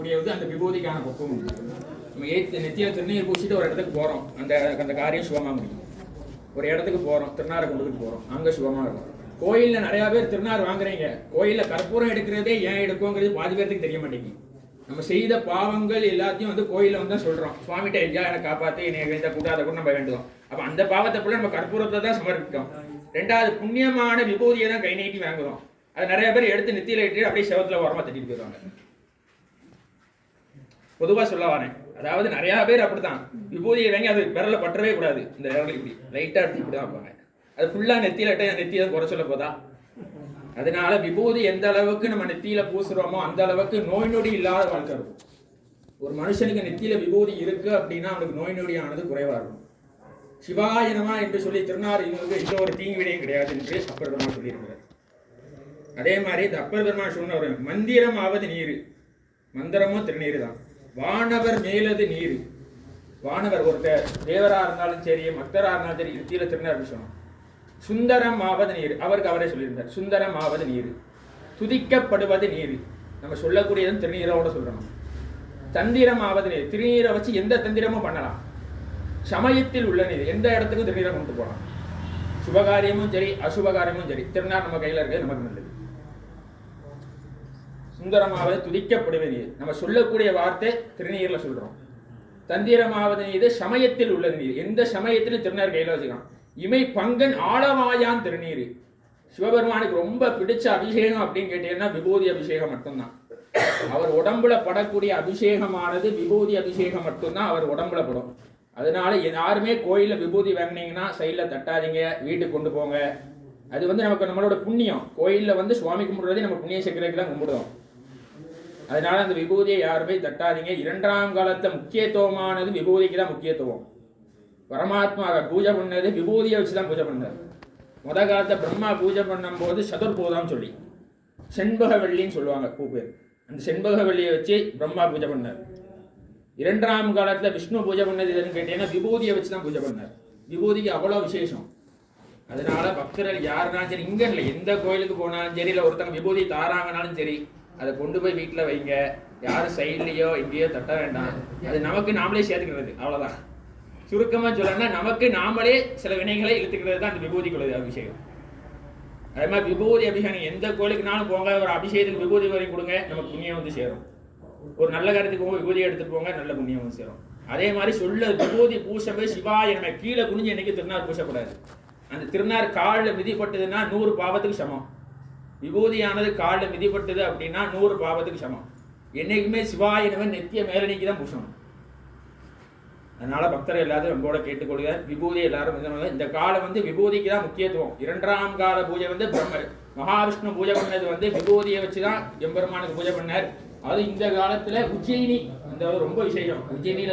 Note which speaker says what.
Speaker 1: சொல்லக்கூடியது அந்த விபூதிக்கான பக்குவம் நம்ம ஏத்து நித்தியம் திருநீர் பூசிட்டு ஒரு இடத்துக்கு போகிறோம் அந்த அந்த காரியம் சுகமாக முடியும். ஒரு இடத்துக்கு போகிறோம் திருநாரை கொண்டுக்கிட்டு போகிறோம் அங்கே சுகமா இருக்கும். கோயில்ல நிறையா பேர் திருநார் வாங்குறீங்க. கோயிலில் கற்பூரம் எடுக்கிறதே ஏன் எடுக்குங்கிறது பாதி பேர்த்துக்கு தெரிய மாட்டேங்குது. நம்ம செய்த பாவங்கள் எல்லாத்தையும் வந்து கோயிலில் வந்து தான் சொல்றோம். சுவாமிகிட்ட ஐயா என்னை காப்பாற்றி என்னை இந்த கூட்டாத கூட நம்ம வேண்டுவோம். அப்போ அந்த பாவத்தை போல நம்ம கற்பூரத்தை தான் சமர்ப்பிக்கோம் ரெண்டாவது புண்ணியமான விபூதியை தான் கை நீட்டி வாங்குறோம். அது நிறைய பேர் எடுத்து நெத்தியில இட்டு அப்படியே சிவத்தில் ஓரமாக தட்டிட்டு போயிடுவாங்க. பொதுவாக சொல்ல வரேன். அதாவது நிறையா பேர் அப்படித்தான். விபூதியை வாங்கி அது விரல பற்றவே கூடாது. இந்த விரல இப்படி லைட்டாக எடுத்து இப்படி தான் வைப்பாங்க. அது ஃபுல்லாக நெத்தியில் இட்ட நெத்தியை குறை சொல்ல போதா? அதனால விபூதி எந்த அளவுக்கு நம்ம நெத்தியில பூசுறோமோ அந்த அளவுக்கு நோய் நொடி இல்லாத வாழ்க்கை இருக்கும். ஒரு மனுஷனுக்கு நெத்தியில விபூதி இருக்கு அப்படின்னா அவனுக்கு நோய் நொடியானது குறைவா இருக்கும். சிவாயனமா என்று சொல்லி திருநாரிகளுக்கு எந்த ஒரு தீங்கு விடையும் கிடையாது என்று அப்பர் பெருமான் சொல்லியிருக்கிறார். அதே மாதிரி இந்த அப்பர் பெருமான் சொன்ன ஒரு மந்திரம் ஆவது நீர். மந்திரமும் திருநீர் தான் வானவர் மேலது நீர். வானவர் ஒருத்தர் தேவரா இருந்தாலும் சரி மக்தரா இருந்தாலும் சரி நெத்தியில திருநாள் விஷயம் சுந்தரம் ஆவது நீர். அவருக்கு அவரே சொல்லியிருந்தார். சுந்தரம் ஆவது நீர். துதிக்கப்படுவது நீர். நம்ம சொல்லக்கூடியதும் திருநீரோட சொல்லணும் தந்திரம் ஆவது நீர். திருநீரை வச்சு எந்த தந்திரமும் பண்ணலாம். சமயத்தில் உள்ள நீர். எந்த இடத்துக்கும் திருநீரை கொண்டு போகலாம். சுபகாரியமும் சரி அசுபகாரியமும் சரி. திருநாள் நம்ம கையில் இருக்கிறது நமக்கு நல்லது. சுந்தரமாவது துதிக்கப்படுவது நீர் நம்ம சொல்லக்கூடிய வார்த்தை திருநீரில் சொல்கிறோம் தந்திரமாவது நீது சமயத்தில் உள்ளது நீர் எந்த சமயத்திலும் திருநீர் கையில் வச்சுக்கலாம் இமை பங்கன் ஆழவாயான் திருநீர். சிவபெருமானுக்கு ரொம்ப பிடிச்ச அபிஷேகம் அப்படின்னு கேட்டீங்கன்னா விபூதி அபிஷேகம் மட்டும்தான். அவர் உடம்புல படக்கூடிய அபிஷேகமானது விபூதி அபிஷேகம் மட்டும்தான் அவர் உடம்புல படும். அதனால யாருமே கோயிலில் விபூதி வாங்கினீங்கன்னா சைடில் தட்டாதீங்க வீட்டுக்கு கொண்டு போங்க. அது வந்து நமக்கு நம்மளோட புண்ணியம். கோயிலில் வந்து சுவாமி கும்பிடுறதே நம்ம புண்ணிய சக்கரைக்கு தான் கும்பிடுவோம் அதனால அந்த விபூதியை யாருமே தட்டாதீங்க. இரண்டாம் காலத்தில் முக்கியத்துவமானது விபூதிக்கு தான் முக்கியத்துவம். பரமாத்மாவை பூஜை பண்ணது விபூதியை வச்சு தான் பூஜை பண்ணார். முத காலத்தை பிரம்மா பூஜை பண்ணும்போது சதுர்போதான் சொல்லி செண்பக வெள்ளின்னு சொல்லுவாங்க பூ பேர். அந்த செண்பக வெள்ளியை வச்சு பிரம்மா பூஜை பண்ணார். இரண்டாம் காலத்தில் விஷ்ணு பூஜை பண்ணது எதுன்னு கேட்டீங்கன்னா விபூதியை வச்சு தான் பூஜை பண்ணார். விபூதிக்கு அவ்வளோ விசேஷம். அதனால பக்தர்கள் யாருனாலும் சரி இங்கே இல்லை எந்த கோயிலுக்கு போனாலும் சரி இல்லை ஒருத்தங்க விபூதி தாராங்கனாலும் சரி அதை கொண்டு போய் வீட்டில் வைங்க. யாரும் சைட்லேயோ எங்கேயோ தட்ட வேண்டாம். அது நமக்கு நாமளே சேர்த்துக்கிறது. அவ்வளோதான் சுருக்கமாக சொல்லணும்னா நமக்கு நாமளே சில வினைகளை இழுத்துக்கிறது தான் அந்த விபூதிக்குள்ளது அபிஷேகம். அதே மாதிரி விபூதி அபிஷேகம் எந்த கோயிலுக்குனாலும் போங்க. ஒரு அபிஷேகத்துக்கு விபூதி வரையும் கொடுங்க. நமக்கு புண்ணியம் வந்து சேரும். ஒரு நல்ல காரியத்துக்கு போக விபூதி எடுத்துட்டு போங்க நல்ல புண்ணியம் வந்து சேரும். அதே மாதிரி சொல்ல விபூதி பூசவே சிவா நம்ம கீழே குனிஞ்சு என்னைக்கு திருநாள் பூசக்கூடாது. அந்த திருநார் காலில் மிதிப்பட்டதுன்னா நூறு பாவத்துக்கு சமம். விபூதியானது காலில் மிதிப்பட்டது அப்படின்னா நூறு பாவத்துக்கு சமம். என்னைக்குமே சிவாயினவன் நெத்திய மேலணிக்கு தான் பூசணும். அதனால பக்தர் எல்லாத்தையும் நம்மளோட கேட்டுக்கொள்க. விபூதி எல்லாரும் இந்த காலம் வந்து விபூதிக்கு தான் முக்கியத்துவம். இரண்டாம் கால பூஜை வந்து பிரம்ம மகாவிஷ்ணு பூஜை பண்ணது வந்து விபூதியை வச்சு தான் எம்பெருமானுக்கு பூஜை பண்ணார். அது இந்த காலத்துல உஜ்ஜயினி. அந்த ரொம்ப விசேஷம். உஜ்ஜயினியில்